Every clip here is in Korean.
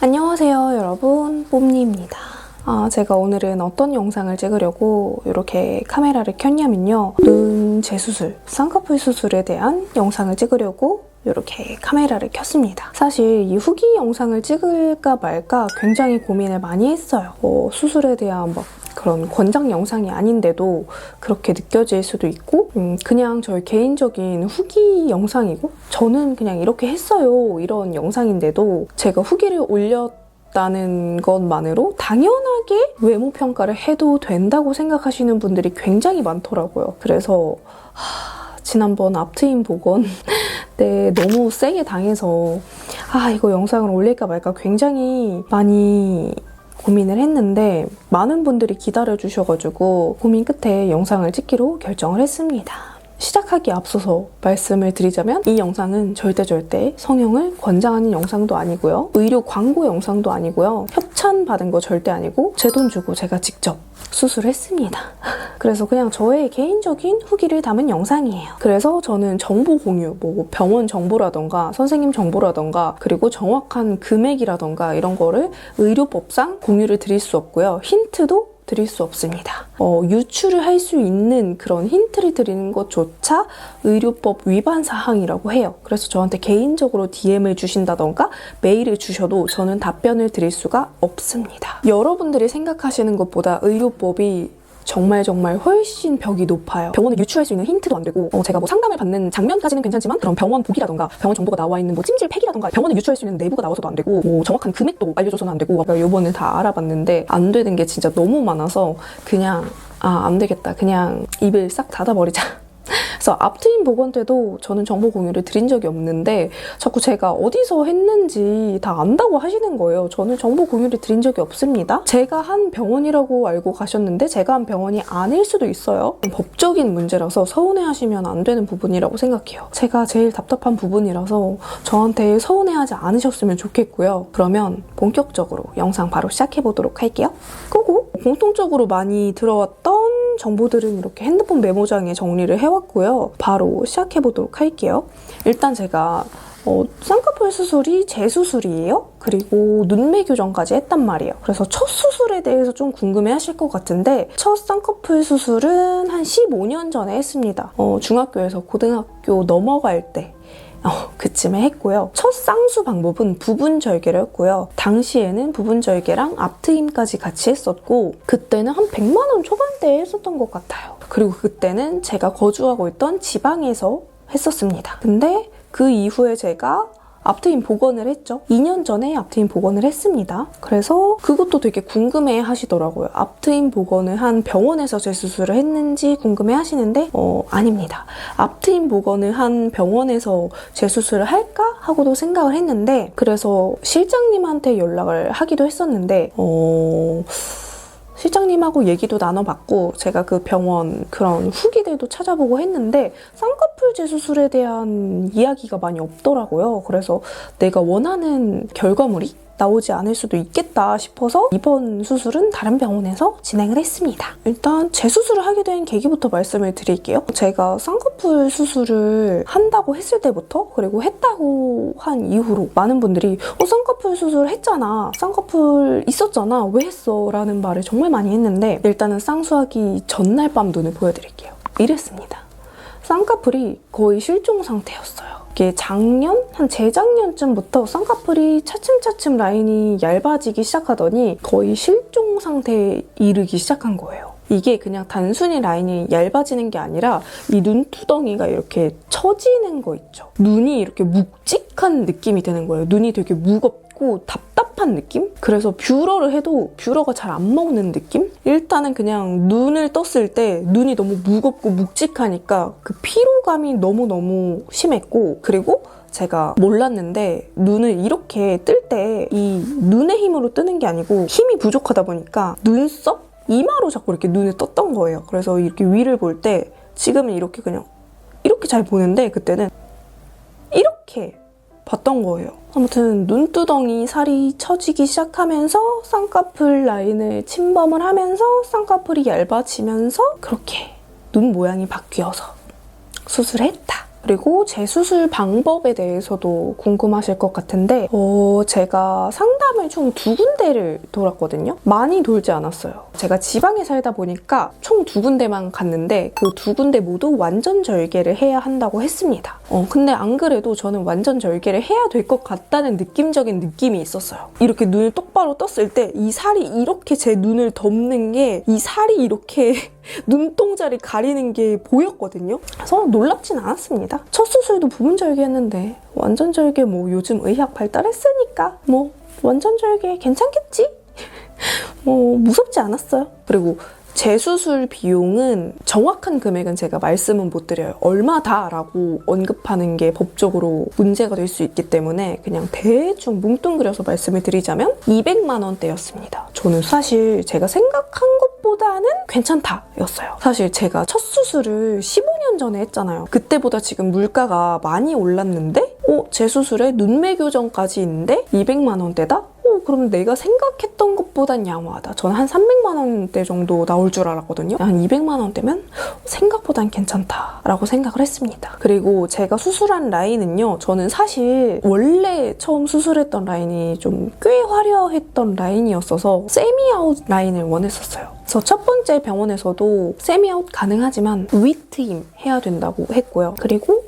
안녕하세요 여러분 뽐니입니다 아, 제가 오늘은 어떤 영상을 찍으려고 이렇게 카메라를 켰냐면요 눈 재수술, 쌍꺼풀 수술에 대한 영상을 찍으려고 이렇게 카메라를 켰습니다. 사실 이 후기 영상을 찍을까 말까 굉장히 고민을 많이 했어요. 뭐 수술에 대한 막 그런 권장 영상이 아닌데도 그렇게 느껴질 수도 있고 음, 그냥 저의 개인적인 후기 영상이고 저는 그냥 이렇게 했어요 이런 영상인데도 제가 후기를 올렸 다는 것만으로 당연하게 외모 평가를 해도 된다고 생각하시는 분들이 굉장히 많더라고요. 그래서 하, 지난번 앞트임 복원 때 너무 세게 당해서 아 이거 영상을 올릴까 말까 굉장히 많이 고민을 했는데 많은 분들이 기다려 주셔가지고 고민 끝에 영상을 찍기로 결정을 했습니다. 시작하기 앞서서 말씀을 드리자면 이 영상은 절대 절대 성형을 권장하는 영상도 아니고요. 의료 광고 영상도 아니고요. 협찬 받은 거 절대 아니고 제 돈 주고 제가 직접 수술했습니다. 그래서 그냥 저의 개인적인 후기를 담은 영상이에요. 그래서 저는 정보 공유, 뭐 병원 정보라던가 선생님 정보라던가 그리고 정확한 금액이라던가 이런 거를 의료법상 공유를 드릴 수 없고요. 힌트도 드릴 수 없습니다. 어, 유출을 할수 있는 그런 힌트를 드리는 것조차 의료법 위반 사항이라고 해요. 그래서 저한테 개인적으로 DM을 주신다던가 메일을 주셔도 저는 답변을 드릴 수가 없습니다. 여러분들이 생각하시는 것보다 의료법이 정말 정말 훨씬 벽이 높아요. 병원을 유추할 수 있는 힌트도 안 되고 어, 제가 뭐 상담을 받는 장면까지는 괜찮지만 그런 병원 보기라던가 병원 정보가 나와 있는 뭐 찜질 팩이라던가 병원을 유추할 수 있는 내부가 나와서도 안 되고 뭐 정확한 금액도 알려줘서는 안 되고 요번에 다 알아봤는데 안 되는 게 진짜 너무 많아서 그냥 아 안 되겠다 그냥 입을 싹 닫아버리자 그래서 앞트임 복원 때도 저는 정보 공유를 드린 적이 없는데 자꾸 제가 어디서 했는지 다 안다고 하시는 거예요. 저는 정보 공유를 드린 적이 없습니다. 제가 한 병원이라고 알고 가셨는데 제가 한 병원이 아닐 수도 있어요. 법적인 문제라서 서운해하시면 안 되는 부분이라고 생각해요. 제가 제일 답답한 부분이라서 저한테 서운해하지 않으셨으면 좋겠고요. 그러면 본격적으로 영상 바로 시작해 보도록 할게요. 끄고 공통적으로 많이 들어왔던 정보들은 이렇게 핸드폰 메모장에 정리를 해왔고요. 바로 시작해보도록 할게요. 일단 제가 어, 쌍꺼풀 수술이 재수술이에요. 그리고 눈매 교정까지 했단 말이에요. 그래서 첫 수술에 대해서 좀 궁금해 하실 것 같은데 첫 쌍꺼풀 수술은 한 15년 전에 했습니다. 어, 중학교에서 고등학교 넘어갈 때 어, 그쯤에 했고요. 첫 쌍수 방법은 부분 절개를 했고요. 당시에는 부분 절개랑 앞트임까지 같이 했었고 그때는 한 100만 원 초반대에 했었던 것 같아요. 그리고 그때는 제가 거주하고 있던 지방에서 했었습니다. 근데 그 이후에 제가 앞트임 복원을 했죠. 2년 전에 앞트임 복원을 했습니다. 그래서 그것도 되게 궁금해 하시더라고요. 앞트임 복원을 한 병원에서 재수술을 했는지 궁금해 하시는데, 어, 아닙니다. 앞트임 복원을 한 병원에서 재수술을 할까? 하고도 생각을 했는데, 그래서 실장님한테 연락을 하기도 했었는데, 어, 실장님하고 얘기도 나눠봤고 제가 그 병원 그런 후기들도 찾아보고 했는데 쌍꺼풀 재수술에 대한 이야기가 많이 없더라고요. 그래서 내가 원하는 결과물이 나오지 않을 수도 있겠다 싶어서 이번 수술은 다른 병원에서 진행을 했습니다. 일단 재수술을 하게 된 계기부터 말씀을 드릴게요. 제가 쌍꺼풀 수술을 한다고 했을 때부터 그리고 했다고 한 이후로 많은 분들이 어 쌍꺼풀 수술 했잖아. 쌍꺼풀 있었잖아. 왜 했어? 라는 말을 정말 많이 했는데 일단은 쌍수하기 전날 밤 눈을 보여드릴게요. 이랬습니다. 쌍꺼풀이 거의 실종 상태였어요. 이게 작년? 한 재작년쯤부터 쌍꺼풀이 차츰차츰 라인이 얇아지기 시작하더니 거의 실종 상태에 이르기 시작한 거예요. 이게 그냥 단순히 라인이 얇아지는 게 아니라 이 눈두덩이가 이렇게 처지는 거 있죠. 눈이 이렇게 묵직한 느낌이 드는 거예요. 눈이 되게 무겁고 답답 한 느낌? 그래서 뷰러를 해도 뷰러가 잘 안 먹는 느낌? 일단은 그냥 눈을 떴을 때 눈이 너무 무겁고 묵직하니까 그 피로감이 너무너무 심했고 그리고 제가 몰랐는데 눈을 이렇게 뜰 때 이 눈의 힘으로 뜨는 게 아니고 힘이 부족하다 보니까 눈썹? 이마로 자꾸 이렇게 눈을 떴던 거예요. 그래서 이렇게 위를 볼 때 지금은 이렇게 그냥 이렇게 잘 보는데 그때는 이렇게 봤던 거예요. 아무튼 눈두덩이 살이 처지기 시작하면서 쌍꺼풀 라인을 침범을 하면서 쌍꺼풀이 얇아지면서 그렇게 눈 모양이 바뀌어서 수술을 했다. 그리고 재수술 방법에 대해서도 궁금하실 것 같은데 어, 제가 상담을 총 두 군데를 돌았거든요. 많이 돌지 않았어요. 제가 지방에 살다 보니까 총 두 군데만 갔는데 그 두 군데 모두 완전 절개를 해야 한다고 했습니다. 어, 근데 안 그래도 저는 완전 절개를 해야 될 것 같다는 느낌적인 느낌이 있었어요. 이렇게 눈을 똑바로 떴을 때 이 살이 이렇게 제 눈을 덮는 게 이 살이 이렇게 눈동자를 가리는 게 보였거든요. 그래서 놀랍진 않았습니다. 첫 수술도 부분 절개했는데 완전 절개 뭐 요즘 의학 발달했으니까 뭐 완전 절개 괜찮겠지? 뭐 무섭지 않았어요. 그리고 재수술 비용은 정확한 금액은 제가 말씀은 못 드려요. 얼마다라고 언급하는 게 법적으로 문제가 될 수 있기 때문에 그냥 대충 뭉뚱그려서 말씀을 드리자면 200만 원대였습니다. 저는 사실 제가 생각한 것 보다는 괜찮다 였어요. 사실 제가 첫 수술을 15년 전에 했잖아요. 그때보다 지금 물가가 많이 올랐는데 어, 재수술에 눈매 교정까지 있는데 200만 원대다? 어, 그럼 내가 생각했던 것보단 양호하다. 저는 한 300만 원대 정도 나올 줄 알았거든요. 한 200만 원대면 생각보단 괜찮다라고 생각을 했습니다. 그리고 제가 수술한 라인은요. 저는 사실 원래 처음 수술했던 라인이 좀 꽤 화려했던 라인이었어서 세미아웃 라인을 원했었어요. 그래서 첫 번째 병원에서도 세미아웃 가능하지만 위트임 해야 된다고 했고요. 그리고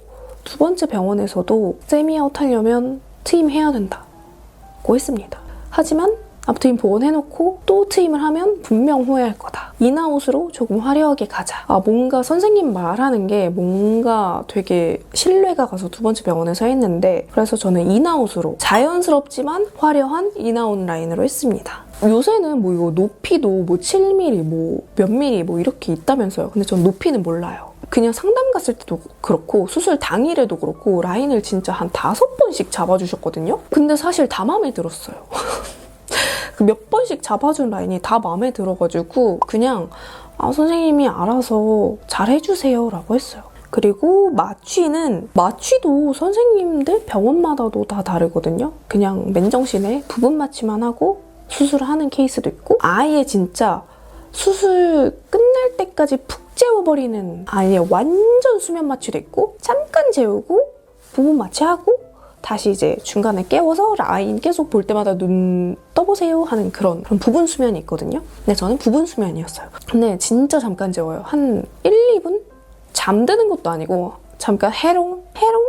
두 번째 병원에서도 세미아웃 하려면 트임 해야 된다고 했습니다. 하지만 앞트임 복원해놓고 또 트임을 하면 분명 후회할 거다. 인아웃으로 조금 화려하게 가자. 아, 뭔가 선생님 말하는 게 뭔가 되게 신뢰가 가서 두 번째 병원에서 했는데 그래서 저는 인아웃으로 자연스럽지만 화려한 인아웃 라인으로 했습니다. 요새는 뭐 이거 높이도 뭐 7mm, 뭐 몇 mm 뭐 이렇게 있다면서요. 근데 전 높이는 몰라요. 그냥 상담 갔을 때도 그렇고 수술 당일에도 그렇고 라인을 진짜 한 다섯 번씩 잡아주셨거든요. 근데 사실 다 마음에 들었어요. 그몇 번씩 잡아준 라인이 다 마음에 들어가지고 그냥 아 선생님이 알아서 잘 해주세요 라고 했어요. 그리고 마취는 마취도 선생님들 병원마다도 다 다르거든요. 그냥 맨정신에 부분 마취만 하고 수술을 하는 케이스도 있고 아예 진짜 수술 끝날 때까지 푹 재워버리는 아예 완전 수면 마취도 있고 잠깐 재우고 부분 마취하고 다시 이제 중간에 깨워서 라인 계속 볼 때마다 눈 떠보세요 하는 그런, 그런 부분 수면이 있거든요. 근데 저는 부분 수면이었어요. 근데 진짜 잠깐 재워요. 한 1, 2분? 잠드는 것도 아니고 잠깐 해롱? 해롱?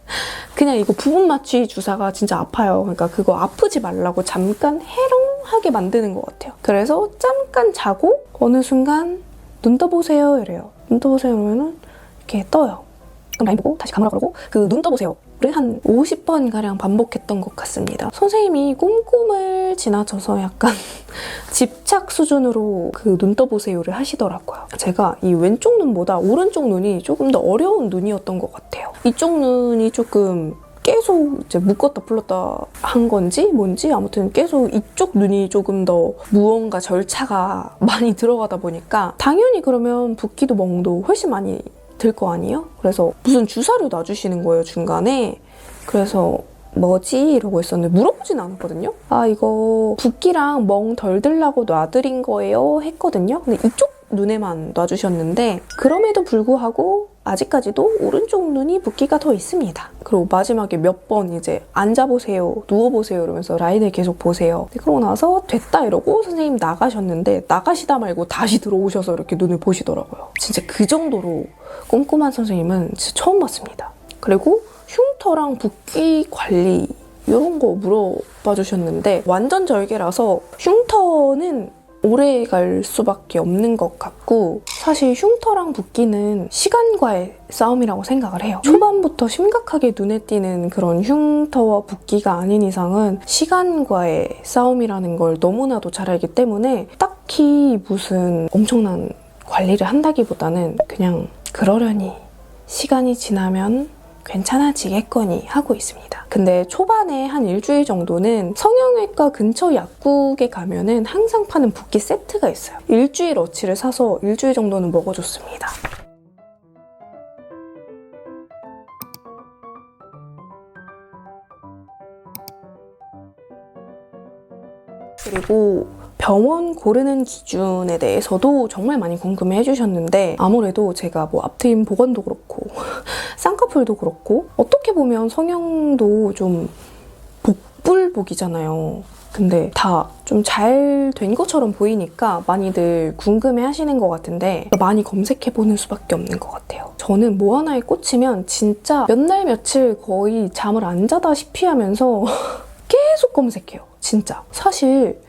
그냥 이거 부분 마취 주사가 진짜 아파요. 그러니까 그거 아프지 말라고 잠깐 해롱하게 만드는 것 같아요. 그래서 잠깐 자고 어느 순간 눈 떠보세요 이래요. 눈 떠보세요 이러면은 이렇게 떠요. 그럼 라인 보고 다시 감으라 그러고 그 눈 떠보세요를 한 50번 가량 반복했던 것 같습니다. 선생님이 꼼꼼을 지나쳐서 약간 집착 수준으로 그 눈 떠보세요를 하시더라고요. 제가 이 왼쪽 눈보다 오른쪽 눈이 조금 더 어려운 눈이었던 것 같아요. 이쪽 눈이 조금 계속 이제 묶었다 풀었다 한 건지 뭔지 아무튼 계속 이쪽 눈이 조금 더 무언가 절차가 많이 들어가다 보니까 당연히 그러면 붓기도 멍도 훨씬 많이 들거 아니에요? 그래서 무슨 주사를 놔주시는 거예요 중간에 그래서 뭐지? 이러고 있었는데 물어보진 않았거든요. 아 이거 붓기랑 멍 덜 들라고 놔드린 거예요 했거든요. 근데 이쪽 눈에만 놔주셨는데 그럼에도 불구하고 아직까지도 오른쪽 눈이 붓기가 더 있습니다. 그리고 마지막에 몇 번 이제 앉아보세요, 누워보세요 이러면서 라인을 계속 보세요. 그러고 나서 됐다 이러고 선생님 나가셨는데 나가시다 말고 다시 들어오셔서 이렇게 눈을 보시더라고요. 진짜 그 정도로 꼼꼼한 선생님은 진짜 처음 봤습니다. 그리고 흉터랑 붓기 관리 이런 거 물어봐 주셨는데 완전 절개라서 흉터는 오래 갈 수밖에 없는 것 같고 사실 흉터랑 붓기는 시간과의 싸움이라고 생각을 해요. 초반부터 심각하게 눈에 띄는 그런 흉터와 붓기가 아닌 이상은 시간과의 싸움이라는 걸 너무나도 잘 알기 때문에 딱히 무슨 엄청난 관리를 한다기보다는 그냥 그러려니 시간이 지나면 괜찮아지겠거니 하고 있습니다. 근데 초반에 한 일주일 정도는 성형외과 근처 약국에 가면은 항상 파는 붓기 세트가 있어요. 일주일 어치를 사서 일주일 정도는 먹어줬습니다. 그리고 병원 고르는 기준에 대해서도 정말 많이 궁금해 해주셨는데 아무래도 제가 뭐 앞트임 보건도 그렇고 쌍꺼풀 쌍꺼풀도 그렇고 어떻게 보면 성형도 좀 복불복이잖아요. 근데 다 좀 잘 된 것처럼 보이니까 많이들 궁금해 하시는 것 같은데 많이 검색해 보는 수밖에 없는 것 같아요. 저는 뭐 하나에 꽂히면 진짜 몇 날 며칠 거의 잠을 안 자다시피 하면서 계속 검색해요. 진짜. 사실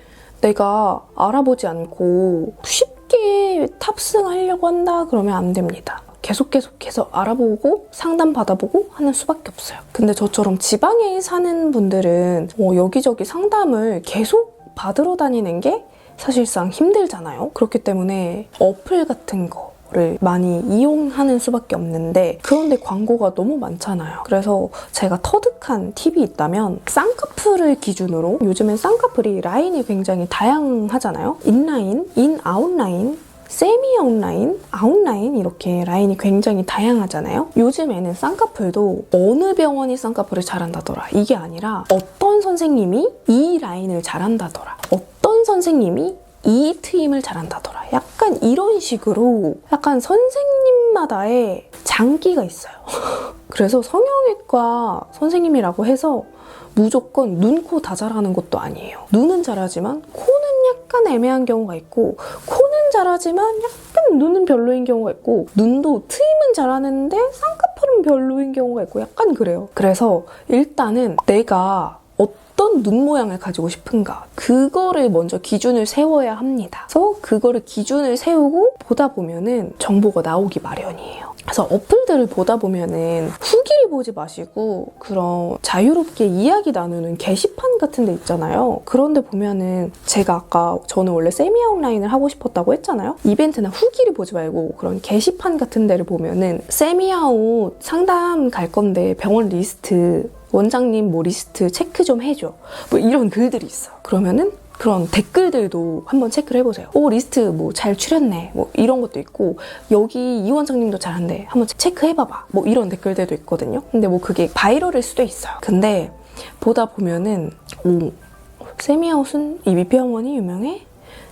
내가 알아보지 않고 쉽게 탑승하려고 한다 그러면 안 됩니다. 계속 계속해서 알아보고 상담 받아보고 하는 수밖에 없어요. 근데 저처럼 지방에 사는 분들은 어, 여기저기 상담을 계속 받으러 다니는 게 사실상 힘들잖아요. 그렇기 때문에 어플 같은 거. 를 많이 이용하는 수밖에 없는데 그런데 광고가 너무 많잖아요. 그래서 제가 터득한 팁이 있다면 쌍꺼풀을 기준으로 요즘엔 쌍꺼풀이 라인이 굉장히 다양하잖아요. 인라인, 인 아웃라인, 세미 아웃라인, 아웃라인 이렇게 라인이 굉장히 다양하잖아요. 요즘에는 쌍꺼풀도 어느 병원이 쌍꺼풀을 잘한다더라 이게 아니라 어떤 선생님이 이 라인을 잘한다더라 어떤 선생님이 이 트임을 잘한다더라 약간 이런 식으로 약간 선생님마다의 장기가 있어요. 그래서 성형외과 선생님이라고 해서 무조건 눈, 코 다 잘하는 것도 아니에요. 눈은 잘하지만 코는 약간 애매한 경우가 있고 코는 잘하지만 약간 눈은 별로인 경우가 있고 눈도 트임은 잘하는데 쌍꺼풀은 별로인 경우가 있고 약간 그래요. 그래서 일단은 내가 어떤 눈 모양을 가지고 싶은가 그거를 먼저 기준을 세워야 합니다. 그래서 그거를 기준을 세우고 보다 보면은 정보가 나오기 마련이에요. 그래서 어플들을 보다 보면은 후기를 보지 마시고 그런 자유롭게 이야기 나누는 게시판 같은 데 있잖아요. 그런데 보면은 제가 아까 저는 원래 세미 아웃라인을 하고 싶었다고 했잖아요. 이벤트나 후기를 보지 말고 그런 게시판 같은 데를 보면은 세미 아웃 상담 갈 건데 병원 리스트 원장님 뭐 리스트 체크 좀 해줘. 뭐 이런 글들이 있어. 그러면은 그런 댓글들도 한번 체크를 해보세요. 오 리스트 뭐 잘 추렸네. 뭐 이런 것도 있고 여기 이 원장님도 잘한대. 한번 체크해봐봐. 뭐 이런 댓글들도 있거든요. 근데 뭐 그게 바이럴일 수도 있어요. 근데 보다 보면은 오 세미아웃은 이 병원이 유명해.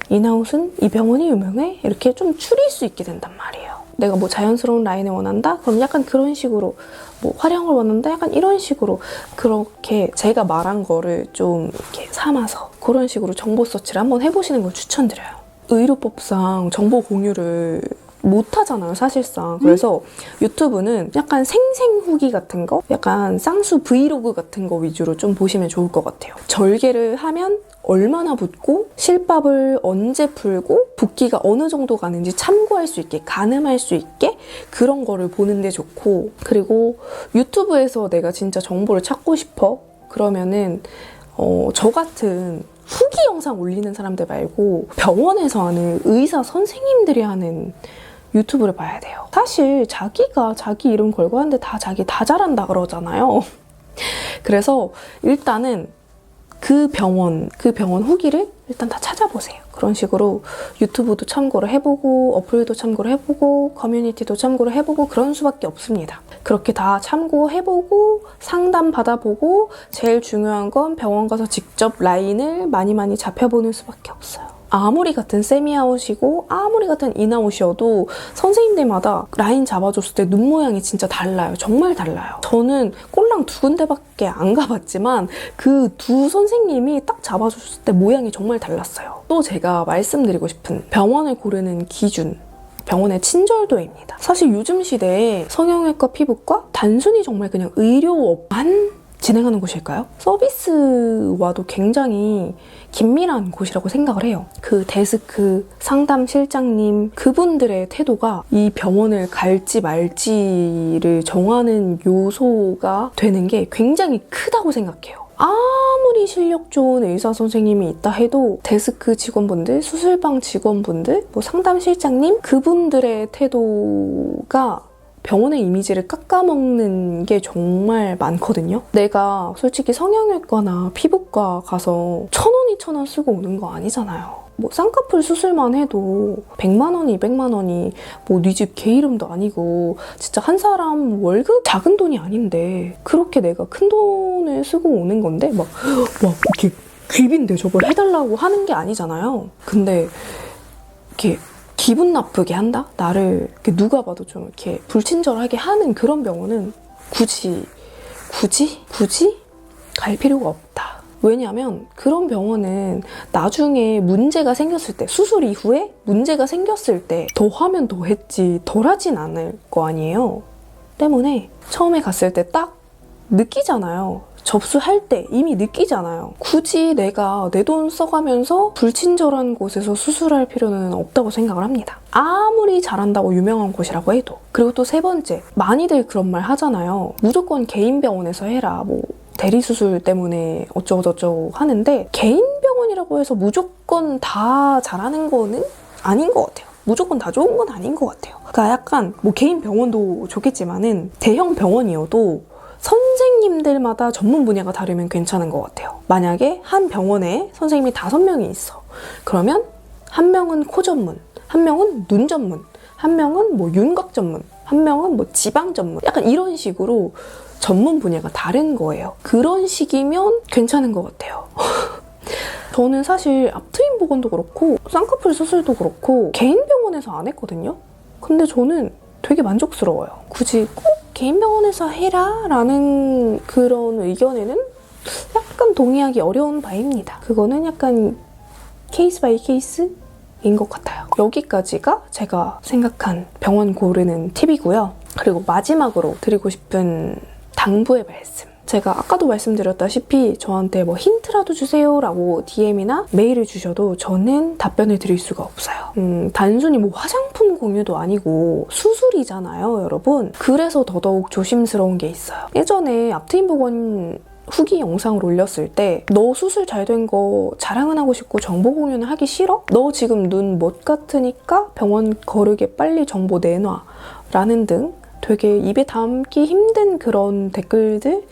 인아웃은 이 병원이 유명해. 이렇게 좀 추릴 수 있게 된단 말이에요. 내가 뭐 자연스러운 라인을 원한다? 그럼 약간 그런 식으로 뭐 화려한 걸 원한다? 약간 이런 식으로 그렇게 제가 말한 거를 좀 이렇게 삼아서 그런 식으로 정보 서치를 한번 해보시는 걸 추천드려요. 의료법상 정보 공유를 못 하잖아요, 사실상. 그래서 유튜브는 약간 생생 후기 같은 거, 약간 쌍수 브이로그 같은 거 위주로 좀 보시면 좋을 것 같아요. 절개를 하면 얼마나 붓고 실밥을 언제 풀고 붓기가 어느 정도 가는지 참고할 수 있게 가늠할 수 있게 그런 거를 보는 데 좋고 그리고 유튜브에서 내가 진짜 정보를 찾고 싶어 그러면은 어, 저 같은 후기 영상 올리는 사람들 말고 병원에서 하는 의사 선생님들이 하는 유튜브를 봐야 돼요. 사실 자기가 자기 이름 걸고 하는데 다 자기 다 잘한다 그러잖아요. 그래서 일단은 그 병원, 그 병원 후기를 일단 다 찾아보세요. 그런 식으로 유튜브도 참고를 해보고, 어플도 참고를 해보고, 커뮤니티도 참고를 해보고, 그런 수밖에 없습니다. 그렇게 다 참고해보고, 상담 받아보고, 제일 중요한 건 병원 가서 직접 라인을 많이 많이 잡혀보는 수밖에 없어요. 아무리 같은 세미아웃이고 아무리 같은 인아웃이어도 선생님들마다 라인 잡아줬을 때 눈 모양이 진짜 달라요. 정말 달라요. 저는 꼴랑 두 군데밖에 안 가봤지만 그 두 선생님이 딱 잡아줬을 때 모양이 정말 달랐어요. 또 제가 말씀드리고 싶은 병원을 고르는 기준 병원의 친절도입니다. 사실 요즘 시대에 성형외과, 피부과 단순히 정말 그냥 의료업만 진행하는 곳일까요? 서비스와도 굉장히 긴밀한 곳이라고 생각을 해요. 그 데스크, 상담 실장님, 그분들의 태도가 이 병원을 갈지 말지를 정하는 요소가 되는 게 굉장히 크다고 생각해요. 아무리 실력 좋은 의사 선생님이 있다 해도 데스크 직원분들, 수술방 직원분들, 뭐 상담 실장님 그분들의 태도가 병원의 이미지를 깎아먹는 게 정말 많거든요. 내가 솔직히 성형외과나 피부과 가서 천 원, 이천 원 쓰고 오는 거 아니잖아요. 뭐 쌍꺼풀 수술만 해도 100만 원, 200만 원이 뭐 네 집 개 이름도 아니고 진짜 한 사람 월급 작은 돈이 아닌데 그렇게 내가 큰 돈을 쓰고 오는 건데 막, 막 이렇게 귀빈데 저걸 해달라고 하는 게 아니잖아요. 근데 이렇게 기분 나쁘게 한다? 나를 누가 봐도 좀 이렇게 불친절하게 하는 그런 병원은 굳이, 굳이, 굳이 갈 필요가 없다. 왜냐하면 그런 병원은 나중에 문제가 생겼을 때, 수술 이후에 문제가 생겼을 때 더 하면 더 했지, 덜 하진 않을 거 아니에요. 때문에 처음에 갔을 때 딱 느끼잖아요. 접수할 때 이미 느끼잖아요. 굳이 내가 내 돈 써가면서 불친절한 곳에서 수술할 필요는 없다고 생각을 합니다. 아무리 잘한다고 유명한 곳이라고 해도. 그리고 또 세 번째, 많이들 그런 말 하잖아요. 무조건 개인 병원에서 해라. 뭐 대리수술 때문에 어쩌고저쩌고 하는데 개인 병원이라고 해서 무조건 다 잘하는 거는 아닌 것 같아요. 무조건 다 좋은 건 아닌 것 같아요. 그러니까 약간 뭐 개인 병원도 좋겠지만은 대형 병원이어도 선 생님들마다 전문 분야가 다르면 괜찮은 것 같아요. 만약에 한 병원에 선생님이 다섯 명이 있어. 그러면 한 명은 코 전문, 한 명은 눈 전문, 한 명은 뭐 윤곽 전문, 한 명은 뭐 지방 전문. 약간 이런 식으로 전문 분야가 다른 거예요. 그런 식이면 괜찮은 것 같아요. 저는 사실 앞트임 보건도 그렇고 쌍꺼풀 수술도 그렇고 개인 병원에서 안 했거든요. 근데 저는 되게 만족스러워요. 굳이 꼭 개인 병원에서 해라 라는 그런 의견에는 약간 동의하기 어려운 바입니다. 그거는 약간 케이스 바이 케이스인 것 같아요. 여기까지가 제가 생각한 병원 고르는 팁이고요. 그리고 마지막으로 드리고 싶은 당부의 말씀. 제가 아까도 말씀드렸다시피 저한테 뭐 힌트라도 주세요라고 DM이나 메일을 주셔도 저는 답변을 드릴 수가 없어요. 음, 단순히 뭐 화장품 공유도 아니고 수술이잖아요, 여러분. 그래서 더더욱 조심스러운 게 있어요. 예전에 앞트임 보건 후기 영상을 올렸을 때 너 수술 잘 된 거 자랑은 하고 싶고 정보 공유는 하기 싫어? 너 지금 눈 못 같으니까 병원 거르게 빨리 정보 내놔 라는 등 되게 입에 담기 힘든 그런 댓글들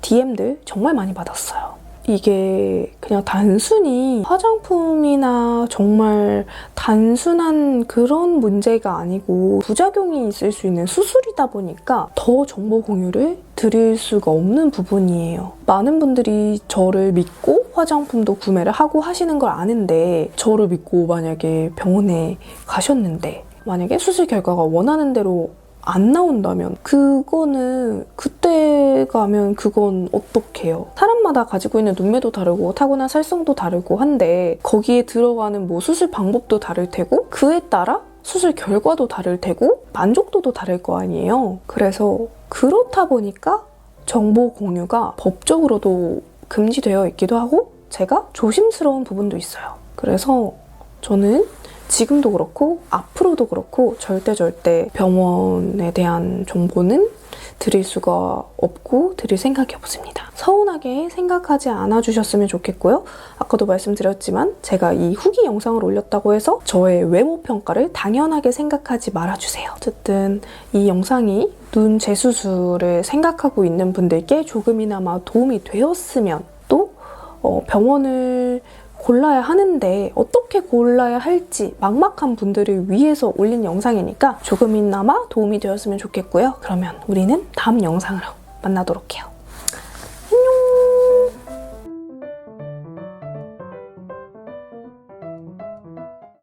DM들 정말 많이 받았어요. 이게 그냥 단순히 화장품이나 정말 단순한 그런 문제가 아니고 부작용이 있을 수 있는 수술이다 보니까 더 정보 공유를 드릴 수가 없는 부분이에요. 많은 분들이 저를 믿고 화장품도 구매를 하고 하시는 걸 아는데 저를 믿고 만약에 병원에 가셨는데 만약에 수술 결과가 원하는 대로 안 나온다면 그거는 그때 가면 그건 어떡해요. 사람마다 가지고 있는 눈매도 다르고 타고난 살성도 다르고 한데 거기에 들어가는 뭐 수술 방법도 다를 테고 그에 따라 수술 결과도 다를 테고 만족도도 다를 거 아니에요. 그래서 그렇다 보니까 정보 공유가 법적으로도 금지되어 있기도 하고 제가 조심스러운 부분도 있어요. 그래서 저는 지금도 그렇고 앞으로도 그렇고 절대 절대 병원에 대한 정보는 드릴 수가 없고 드릴 생각이 없습니다. 서운하게 생각하지 않아 주셨으면 좋겠고요. 아까도 말씀드렸지만 제가 이 후기 영상을 올렸다고 해서 저의 외모 평가를 당연하게 생각하지 말아 주세요. 어쨌든 이 영상이 눈 재수술을 생각하고 있는 분들께 조금이나마 도움이 되었으면 또 어, 병원을 골라야 하는데 어떻게 골라야 할지 막막한 분들을 위해서 올린 영상이니까 조금이나마 도움이 되었으면 좋겠고요. 그러면 우리는 다음 영상으로 만나도록 해요.